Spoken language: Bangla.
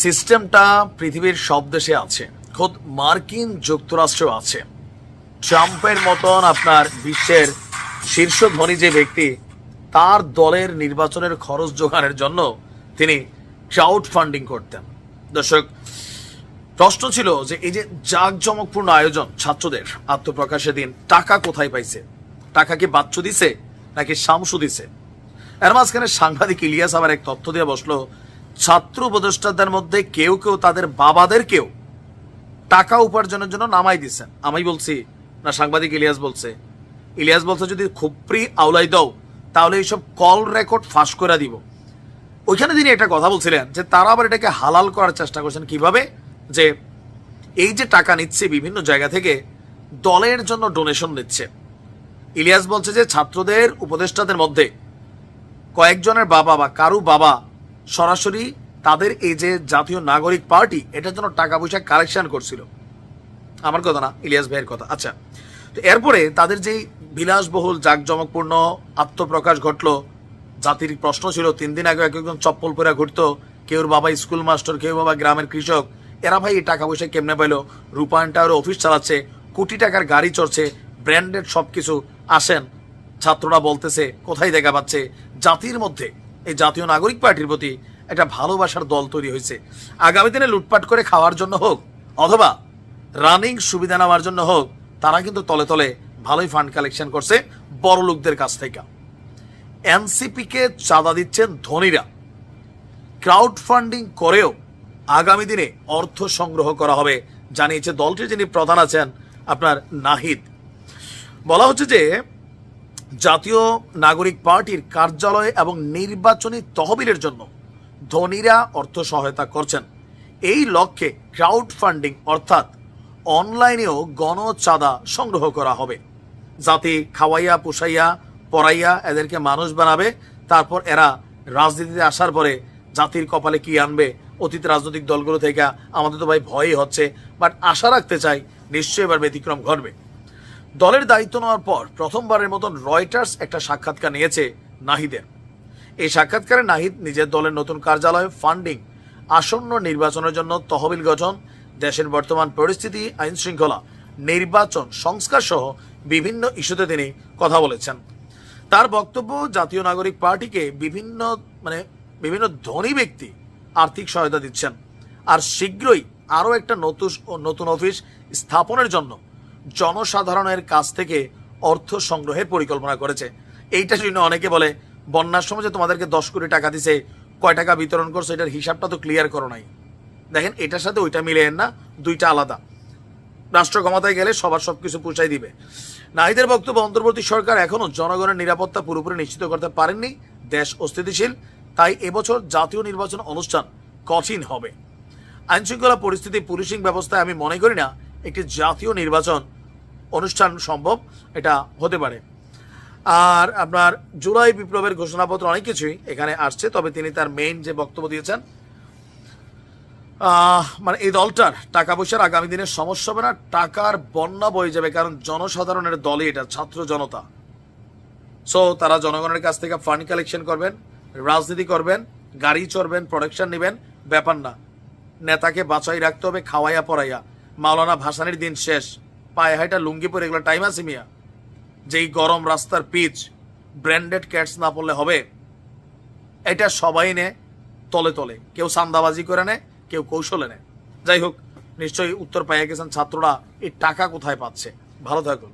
সিস্টেমটা পৃথিবীর সব দেশে আছে। খোদ মার্কিন যুক্তরাষ্ট্রেও আছে। ট্রাম্পের মতন আপনার বিশ্বের শীর্ষ ধনী যে ব্যক্তি, তার দলের নির্বাচনের খরচ জোগাড়ের জন্য তিনি ক্রাউড ফান্ডিং করতেন। দর্শক, প্রশ্ন ছিল যে এই যে জাঁকজমকপূর্ণ আয়োজন ছাত্রদের, আত্মপ্রকাশের দিন টাকা কোথায় পাইছে? টাকা কি বাচ্চু দিছে নাকি শামসু দিছে? এর মাঝখানে সাংবাদিক ইলিয়াস আবার এক তথ্য দিয়ে বসল ছাত্র উপদেষ্টাদের মধ্যে কেউ কেউ তাদের বাবাদের কেউ টাকা উপার্জনের জন্য নামাই দিচ্ছেন আমি বলছি, না, সাংবাদিক ইলিয়াস বলছে। ইলিয়াস বলছে, যদি খুপরি আউলাই দাও, তাহলে এইসব কল রেকর্ড ফাঁস করে দিব। ওইখানে তিনি একটা কথা বলছিলেন যে, তারা আবার এটাকে হালাল করার চেষ্টা করছেন কীভাবে? যে, এই যে টাকা নিচ্ছে বিভিন্ন জায়গা থেকে, দলের জন্য ডোনেশন দিচ্ছে ইলিয়াস বলছে যে, ছাত্রদের, উপদেষ্টাদের মধ্যে কয়েকজনের বাবা বা কারু বাবা সরাসরি তাদের এই যে জাতীয় নাগরিক পার্টি, এটার জন্য টাকা পয়সা কালেকশন করছিল। আমার কথা না, ইলিয়াস ভাইয়ের কথা। আচ্ছা তো এরপরে তাদের যেই বিলাসবহুল, জাঁকজমকপূর্ণ আত্মপ্রকাশ ঘটলো, জাতির প্রশ্ন ছিল, তিন দিন আগে এক একজন চপ্পল পরে ঘুরত, কেউর বাবা স্কুল মাস্টার কেউ বাবা গ্রামের কৃষক, এরা ভাই এই টাকা পয়সা কেমনে পাইলো? রূপায়ণ টাওয়ারে অফিস চালাচ্ছে, কোটি টাকার গাড়ি চড়ছে ব্র্যান্ডেড সব কিছু আসেন, ছাত্ররা বলতেছে, কোথায় দেখা পাচ্ছে? জাতির মধ্যে এই জাতীয় নাগরিক পার্টির প্রতি একটা ভালোবাসার দল তৈরি হয়েছে। আগামী দিনে লুটপাট করে খাওয়ার জন্য হোক, অথবা রানিং সুবিধা নেওয়ার জন্য হোক, তারা কিন্তু তলে তলে ভালোই ফান্ড কালেকশন করছে বড় লোকদের কাছ থেকে। এনসিপিকে চাঁদা দিচ্ছেন ধনীরা। ক্রাউড ফান্ডিং করেও আগামী দিনে অর্থ সংগ্রহ করা হবে, জানিয়েছে দলটির যিনি প্রধান আছেন আপনার নাহিদ। বলা হচ্ছে যে জাতীয় নাগরিক পার্টির কার্যালয় এবং নির্বাচনী তহবিলের জন্য ধনীরা অর্থ সহায়তা করছেন। এই লক্ষ্যে ক্রাউড ফান্ডিং অর্থাৎ অনলাইনেও গণচাঁদা সংগ্রহ করা হবে। জাতি খাওয়াইয়া, পুষাইয়া, পড়াইয়া এদেরকে মানুষ বানাবে, তারপর এরা রাজনীতিতে আসার পরে জাতির কপালে কি আনবে, অতীত রাজনৈতিক দলগুলো থেকে, আমাদের তো ভাই ভয়ই হচ্ছে বাট আশা রাখতে চাই নিশ্চয়ই এবার ব্যতিক্রম ঘটবে। দলের দায়িত্ব নেওয়ার পর প্রথমবারের মতন রয়টার্স একটা সাক্ষাৎকার নিয়েছে নাহিদের। এই সাক্ষাৎকারে নাহিদ নিজের দলের নতুন কার্যালয় ফান্ডিং, আসন্ন নির্বাচনের জন্য তহবিল গঠন, দেশের বর্তমান পরিস্থিতি, আইন শৃঙ্খলা, নির্বাচন, সংস্কার সহ বিভিন্ন ইস্যুতে তিনি কথা বলেছেন। তার বক্তব্য জাতীয় নাগরিক পার্টিকে বিভিন্ন মানে বিভিন্ন ধনী ব্যক্তি আর্থিক সহায়তা দিচ্ছেন। আর শীঘ্রই আরও একটা নতুন নতুন অফিস স্থাপনের জন্য জনসাধারণের কাছ থেকে অর্থ সংগ্রহের পরিকল্পনা করেছে। এইটা জন্য অনেকে বলে, বন্যার সময় যে তোমাদেরকে দশ কোটি টাকা দিছে, কয় টাকা বিতরণ করছ, এটার হিসাবটা তো ক্লিয়ার করো নাই। দেখেন, এটার সাথে ওইটা মিলে না, দুইটা আলাদা। রাষ্ট্র ক্ষমতায় গেলে সবার সবকিছু পুষাই দিবে। নাহিদের বক্তব্য, অন্তর্বর্তী সরকার এখনও জনগণের নিরাপত্তা পুরোপুরি নিশ্চিত করতে পারেননি। দেশ অস্থিতিশীল, তাই এবছর জাতীয় নির্বাচন অনুষ্ঠান কঠিন হবে। আইনশৃঙ্খলা পরিস্থিতি, পুলিশিং ব্যবস্থায় আমি মনে করি না একটি জাতীয় নির্বাচন অনুষ্ঠান সম্ভব, এটা হতে পারে। আর আপনার জুলাই বিপ্লবের ঘোষণাপত্র অনেক কিছুই এখানে আসছে, তবে তিনি তার মেইন যে বক্তব্য দিয়েছেন মানে এই দলটার টাকা পয়সার আগামী দিনের সমস্যা হবে না, টাকার বন্যা বয়ে যাবে, কারণ জনসাধারণের দলই এটা, ছাত্র জনতা। সো তারা জনগণের কাছ থেকে ফান্ড কালেকশন করবেন, রাজনীতি করবেন, গাড়ি চড়বেন প্রোডাকশন নেবেন, ব্যাপার না। নেতাকে বাঁচাই রাখতে হবে, খাওয়াইয়া পড়াইয়া। মাওলানা ভাসানির দিন শেষ। পায়ে হাইটা লুঙ্গি পরে এগুলো টাইম আছে মিয়া। যেই গরম রাস্তার পিচ ব্র্যান্ডেড ক্যাটস না পড়লে হবে। এটা সবাই নে, তলে তলে। কেউ সান্দাবাজি করে নেয় কেউ কৌশলে নেয় যাই হোক, নিশ্চয়ই উত্তর পাইয়া গেছেন ছাত্ররা, এই টাকা কোথায় পাচ্ছে? ভালো থাকুন।